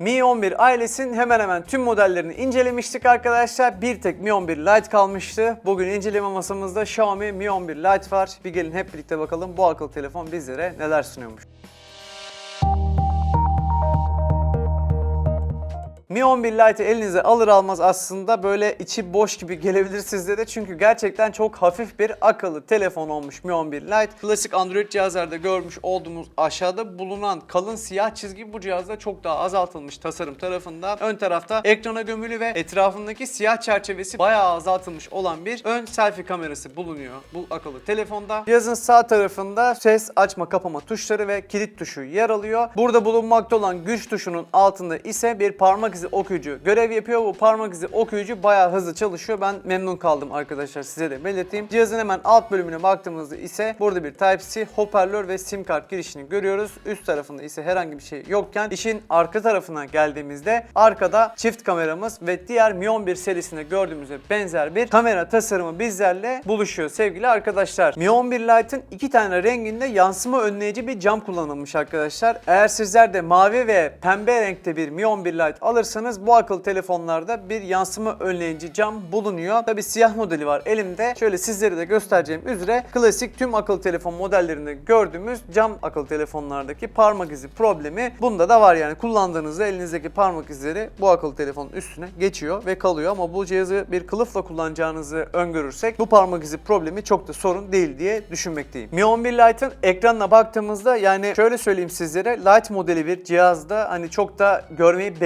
Mi 11 ailesinin hemen hemen tüm modellerini incelemiştik arkadaşlar. Bir tek Mi 11 Lite kalmıştı. Bugün inceleme masamızda Xiaomi Mi 11 Lite var. Bir gelin hep birlikte bakalım bu akıllı telefon bizlere neler sunuyormuş. Mi 11 Lite'ı elinize alır almaz aslında böyle içi boş gibi gelebilir sizlere çünkü gerçekten çok hafif bir akıllı telefon olmuş Mi 11 Lite. Klasik Android cihazlarda görmüş olduğumuz aşağıda bulunan kalın siyah çizgi bu cihazda çok daha azaltılmış tasarım tarafında. Ön tarafta ekrana gömülü ve etrafındaki siyah çerçevesi bayağı azaltılmış olan bir ön selfie kamerası bulunuyor bu akıllı telefonda. Cihazın sağ tarafında ses açma kapama tuşları ve kilit tuşu yer alıyor. Burada bulunmakta olan güç tuşunun altında ise bir parmak izi okuyucu görev yapıyor. Bu parmak izi okuyucu bayağı hızlı çalışıyor. Ben memnun kaldım arkadaşlar size de belirteyim. Cihazın hemen alt bölümüne baktığımızda ise burada bir Type-C hoparlör ve sim kart girişini görüyoruz. Üst tarafında ise herhangi bir şey yokken işin arka tarafına geldiğimizde arkada çift kameramız ve diğer Mi 11 serisinde gördüğümüzde benzer bir kamera tasarımı bizlerle buluşuyor sevgili arkadaşlar. Mi 11 Lite'ın iki tane renginde yansıma önleyici bir cam kullanılmış arkadaşlar. Eğer sizler de mavi ve pembe renkte bir Mi 11 Lite alırsanız bu akıllı telefonlarda bir yansıma önleyici cam bulunuyor. Tabi siyah modeli var elimde. Şöyle sizlere de göstereceğim üzere klasik tüm akıllı telefon modellerinde gördüğümüz cam akıllı telefonlardaki parmak izi problemi bunda da var yani kullandığınızda elinizdeki parmak izleri bu akıllı telefonun üstüne geçiyor ve kalıyor ama bu cihazı bir kılıfla kullanacağınızı öngörürsek bu parmak izi problemi çok da sorun değil diye düşünmekteyim. Mi 11 Lite'ın ekranına baktığımızda yani şöyle söyleyeyim sizlere Lite modeli bir cihazda hani çok da görmeyi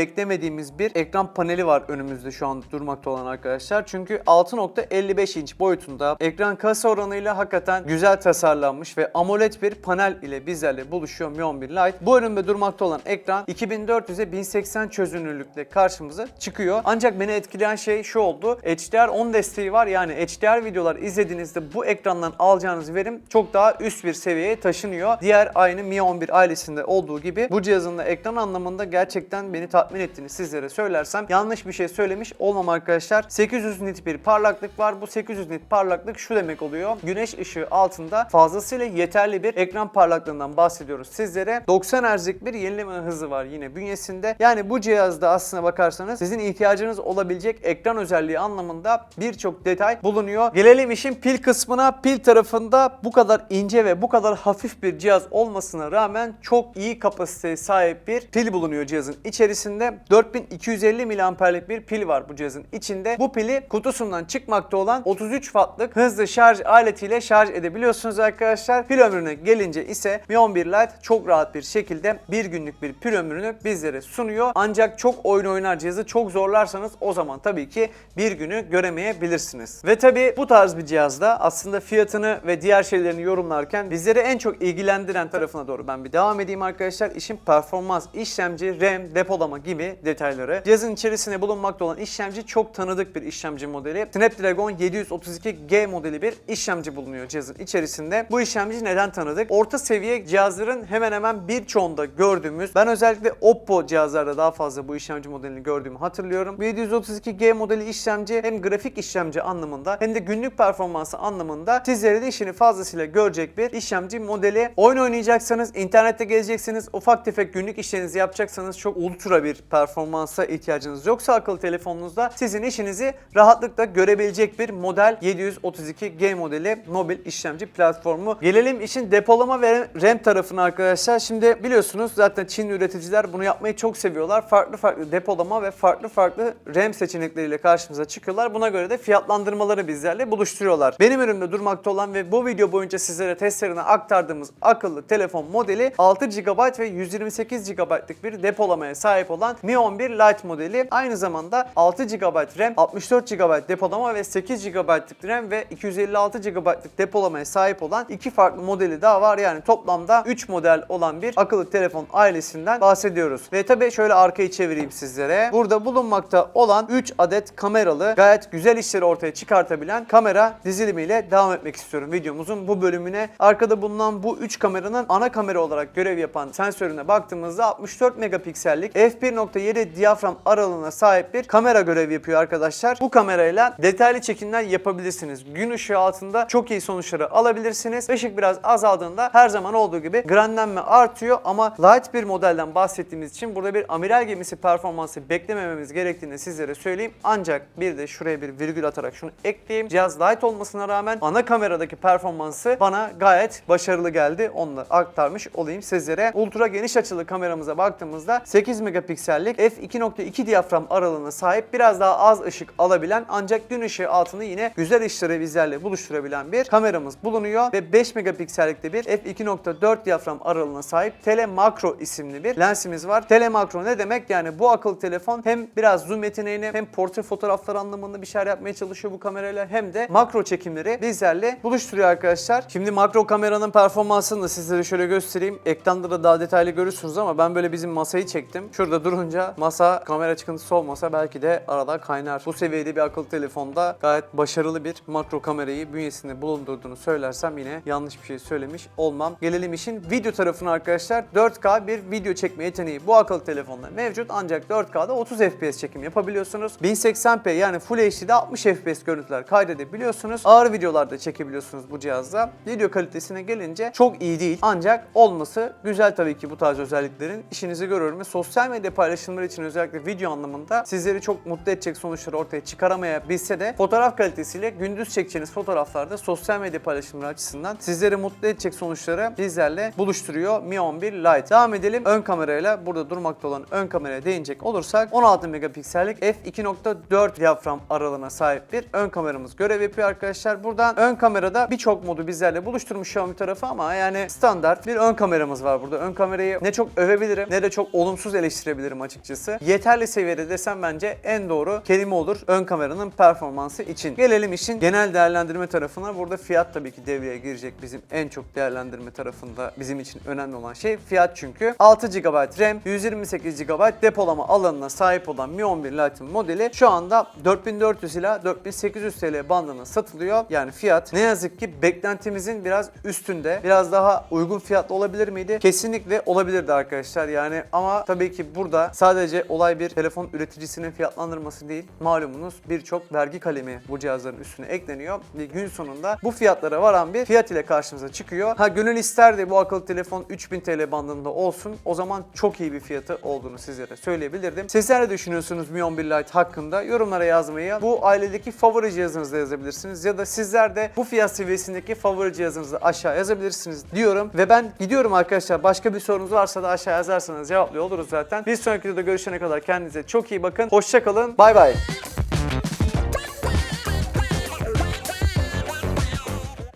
beklemediğimiz bir ekran paneli var önümüzde şu an durmakta olan arkadaşlar. Çünkü 6.55 inç boyutunda ekran kasa oranıyla hakikaten güzel tasarlanmış ve AMOLED bir panel ile bizlerle buluşuyor Mi 11 Lite. Bu önümde durmakta olan ekran 2400'e 1080 çözünürlükle karşımıza çıkıyor. Ancak beni etkileyen şey şu oldu. HDR10 desteği var. Yani HDR videolar izlediğinizde bu ekrandan alacağınız verim çok daha üst bir seviyeye taşınıyor. Diğer aynı Mi 11 ailesinde olduğu gibi bu cihazın da ekran anlamında gerçekten beni tatmin ettiğini sizlere söylersem yanlış bir şey söylemiş olmam arkadaşlar. 800 nit bir parlaklık var. Bu 800 nit parlaklık şu demek oluyor. Güneş ışığı altında fazlasıyla yeterli bir ekran parlaklığından bahsediyoruz sizlere. 90 Hz'lik bir yenileme hızı var yine bünyesinde. Yani bu cihazda aslına bakarsanız sizin ihtiyacınız olabilecek ekran özelliği anlamında birçok detay bulunuyor. Gelelim işin pil kısmına. Pil tarafında bu kadar ince ve bu kadar hafif bir cihaz olmasına rağmen çok iyi kapasiteye sahip bir pil bulunuyor cihazın içerisinde. 4250 miliamperlik bir pil var bu cihazın içinde. Bu pili kutusundan çıkmakta olan 33 wattlık hızlı şarj aletiyle şarj edebiliyorsunuz arkadaşlar. Pil ömrüne gelince ise Mi 11 Lite çok rahat bir şekilde bir günlük bir pil ömrünü bizlere sunuyor. Ancak çok oyun oynar cihazı çok zorlarsanız o zaman tabii ki bir günü göremeyebilirsiniz. Ve tabii bu tarz bir cihazda aslında fiyatını ve diğer şeylerini yorumlarken bizleri en çok ilgilendiren tarafına doğru ben bir devam edeyim arkadaşlar. İşin performans, işlemci, RAM, depolama gibi detayları. Cihazın içerisinde bulunmakta olan işlemci çok tanıdık bir işlemci modeli. Snapdragon 732G modeli bir işlemci bulunuyor cihazın içerisinde. Bu işlemci neden tanıdık? Orta seviye cihazların hemen hemen birçoğunda gördüğümüz, ben özellikle Oppo cihazlarda daha fazla bu işlemci modelini gördüğümü hatırlıyorum. Bu 732G modeli işlemci hem grafik işlemci anlamında hem de günlük performansı anlamında sizlere de işini fazlasıyla görecek bir işlemci modeli. Oyun oynayacaksanız, internette gezeceksiniz, ufak tefek günlük işlerinizi yapacaksanız çok ultra bir performansa ihtiyacınız yoksa akıllı telefonunuzda sizin işinizi rahatlıkla görebilecek bir model 732G modeli mobil işlemci platformu. Gelelim işin depolama ve RAM tarafına arkadaşlar. Şimdi biliyorsunuz zaten Çin üreticiler bunu yapmayı çok seviyorlar. Farklı farklı depolama ve farklı farklı RAM seçenekleriyle karşımıza çıkıyorlar. Buna göre de fiyatlandırmaları bizlerle buluşturuyorlar. Benim önümde durmakta olan ve bu video boyunca sizlere testlerine aktardığımız akıllı telefon modeli 6 GB ve 128 GB'lık bir depolamaya sahip olan Mi 11 Lite modeli. Aynı zamanda 6 GB RAM, 64 GB depolama ve 8 GB'lık RAM ve 256 GB'lık depolamaya sahip olan iki farklı modeli daha var. Yani toplamda 3 model olan bir akıllı telefon ailesinden bahsediyoruz. Ve tabii şöyle arkayı çevireyim sizlere. Burada bulunmakta olan 3 adet kameralı gayet güzel işleri ortaya çıkartabilen kamera dizilimiyle devam etmek istiyorum videomuzun bu bölümüne. Arkada bulunan bu 3 kameranın ana kamera olarak görev yapan sensörüne baktığımızda 64 megapiksellik f1.7 adet diyafram aralığına sahip bir kamera görevi yapıyor arkadaşlar. Bu kamerayla detaylı çekimler yapabilirsiniz. Gün ışığı altında çok iyi sonuçları alabilirsiniz. Işık biraz azaldığında her zaman olduğu gibi granlenme artıyor ama light bir modelden bahsettiğimiz için burada bir amiral gemisi performansı beklemememiz gerektiğini sizlere söyleyeyim. Ancak bir de şuraya bir virgül atarak şunu ekleyeyim. Cihaz light olmasına rağmen ana kameradaki performansı bana gayet başarılı geldi. Onu da aktarmış olayım sizlere. Ultra geniş açılı kameramıza baktığımızda 8 megapiksellik f2.2 diyafram aralığına sahip biraz daha az ışık alabilen ancak gün ışığı altını yine güzel ışık revizlerle buluşturabilen bir kameramız bulunuyor ve 5 megapiksellikte bir f2.4 diyafram aralığına sahip Telemakro isimli bir lensimiz var. Telemakro ne demek? Yani bu akıllı telefon hem biraz zoom yeteneğini hem portre fotoğraflar anlamında bir şeyler yapmaya çalışıyor bu kamerayla hem de makro çekimleri bizlerle buluşturuyor arkadaşlar. Şimdi makro kameranın performansını da sizlere şöyle göstereyim. Ekranda da daha detaylı görürsünüz ama ben böyle bizim masayı çektim. Şurada durunca masa kamera çıkıntısı olmasa belki de arada kaynar. Bu seviyede bir akıllı telefonda gayet başarılı bir makro kamerayı bünyesinde bulundurduğunu söylersem yine yanlış bir şey söylemiş olmam. Gelelim işin video tarafına arkadaşlar. 4K bir video çekme yeteneği bu akıllı telefonda mevcut ancak 4K'da 30 FPS çekim yapabiliyorsunuz. 1080p yani Full HD'de 60 FPS görüntüler kaydedebiliyorsunuz. Ağır videolarda çekebiliyorsunuz bu cihazda. Video kalitesine gelince çok iyi değil ancak olması güzel tabii ki bu tarz özelliklerin işinizi görüyorum ve sosyal medya paylaşımları için özellikle video anlamında sizleri çok mutlu edecek sonuçları ortaya çıkaramayabilse de fotoğraf kalitesiyle gündüz çekeceğiniz fotoğraflarda sosyal medya paylaşımları açısından sizleri mutlu edecek sonuçları bizlerle buluşturuyor Mi 11 Lite. Devam edelim ön kamerayla burada durmakta olan ön kameraya değinecek olursak 16 megapiksellik f2.4 diyafram aralığına sahip bir ön kameramız görev yapıyor arkadaşlar. Buradan ön kamerada birçok modu bizlerle buluşturmuş Xiaomi tarafı ama yani standart bir ön kameramız var burada. Ön kamerayı ne çok övebilirim ne de çok olumsuz eleştirebilirim açıkçası. Yeterli seviyede desem bence en doğru kelime olur ön kameranın performansı için. Gelelim işin genel değerlendirme tarafına. Burada fiyat tabii ki devreye girecek bizim en çok değerlendirme tarafında bizim için önemli olan şey fiyat çünkü 6 GB RAM, 128 GB depolama alanına sahip olan Mi 11 Lite'ın modeli şu anda 4400 ila 4800 TL bandına satılıyor. Yani fiyat ne yazık ki beklentimizin biraz üstünde. Biraz daha uygun fiyatlı olabilir miydi? Kesinlikle olabilirdi arkadaşlar. Yani ama tabii ki burada sadece olay bir telefon üreticisinin fiyatlandırması değil. Malumunuz birçok vergi kalemi bu cihazların üstüne ekleniyor ve gün sonunda bu fiyatlara varan bir fiyat ile karşımıza çıkıyor. Ha gönül isterdi bu akıllı telefon 3000 TL bandında olsun. O zaman çok iyi bir fiyatı olduğunu sizlere söyleyebilirdim. Sizler ne düşünüyorsunuz Mi 11 Lite hakkında? Yorumlara yazmayı, bu ailedeki favori cihazınızda yazabilirsiniz ya da sizler de bu fiyat seviyesindeki favori cihazınızı aşağı yazabilirsiniz diyorum. Ve ben gidiyorum arkadaşlar. Başka bir sorunuz varsa da aşağı yazarsanız cevaplıyor oluruz zaten. Bir sonraki videoda görüşene kadar kendinize çok iyi bakın. Hoşçakalın. Bay bay.